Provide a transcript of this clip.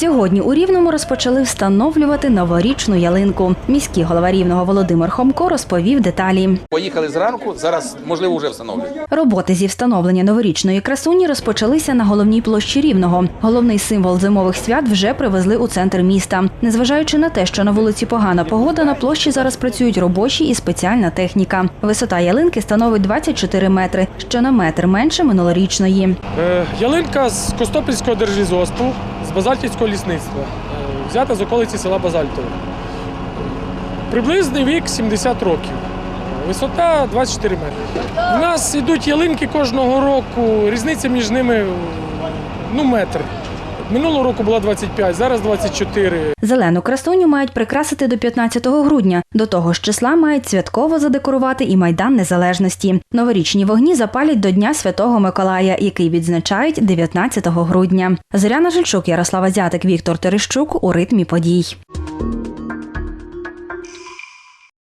Сьогодні у Рівному розпочали встановлювати новорічну ялинку. Міський голова Рівного Володимир Хомко розповів деталі. Поїхали зранку, зараз можливо вже встановлюють. Роботи зі встановлення новорічної красуні розпочалися на головній площі Рівного. Головний символ зимових свят вже привезли у центр міста. Незважаючи на те, що на вулиці погана погода, на площі зараз працюють робочі і спеціальна техніка. Висота ялинки становить 24 метри, що на метр менше минулорічної. Е, Ялинка з Костопільського держлізоспу, з Базальтівського лісництва, е, взята з околиці села Базальтове. Приблизний вік 70 років. Висота 24 метри. У нас йдуть ялинки кожного року, різниця між ними ну, метр. Минулого року була 25, зараз 24. Зелену красуню мають прикрасити до 15 грудня. До того ж числа мають святково задекорувати і майдан незалежності. Новорічні вогні запалять до Дня Святого Миколая, який відзначають 19 грудня. Зоряна Жильчук, Ярослава Зятик, Віктор Терещук у ритмі подій.